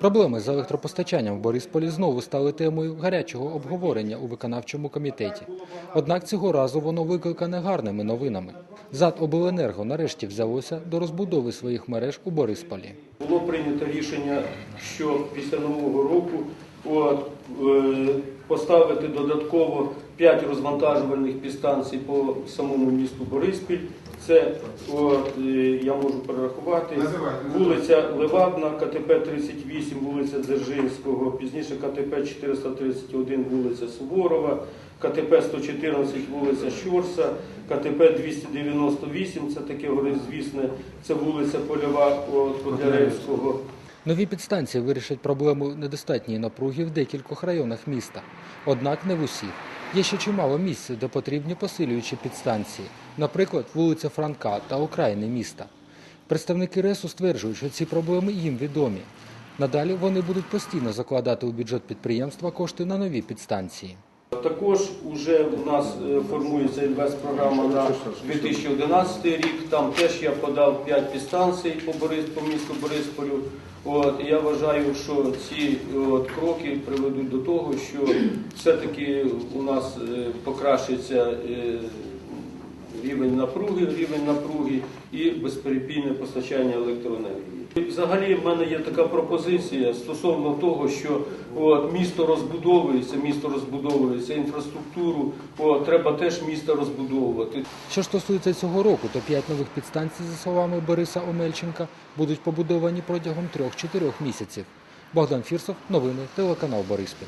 Проблеми з електропостачанням в Борисполі знову стали темою гарячого обговорення у виконавчому комітеті. Однак цього разу воно викликане гарними новинами. ЗАД «Обленерго» нарешті взялося до розбудови своїх мереж у Борисполі. Було прийнято рішення, що після нового року е, поставити додатково 5 розвантажувальних підстанцій по самому місту Бориспіль. Це от, е, я можу перерахувати. Вулиця Левадна, КТП 38, вулиця Дзержинського, пізніше КТП 431, вулиця Суворова, КТП 114, вулиця Щорса, КТП 298, це таке звісне, це вулиця Польова от, Котляревського. Нові підстанції вирішать проблему недостатньої напруги в декількох районах міста. Однак не в усіх. Є ще чимало місць, де потрібні посилюючі підстанції, наприклад, вулиця Франка та окраїни міста. Представники РЕСу стверджують, що ці проблеми їм відомі. Надалі вони будуть постійно закладати у бюджет підприємства кошти на нові підстанції. Також вже у нас формується формується інвестпрограма на 2011 рік. Там теж я подав 5 підстанцій по, Борис, по місту Борисполю. От, я вважаю, що ці от, кроки приведуть до того, що все-таки у нас е, покращиться е, рівень напруги, рівень напруги і безперебійне постачання електроенергії. І Взагалі в мене є така пропозиція стосовно того, що от, місто розбудовується, місто розбудовується, інфраструктуру от, треба теж місто розбудовувати. Що стосується цього року, то п'ять нових підстанцій, за словами Бориса Омельченка, будуть побудовані протягом трьох-чотирьох місяців. Богдан Фірсов, новини, телеканал Бориспіль.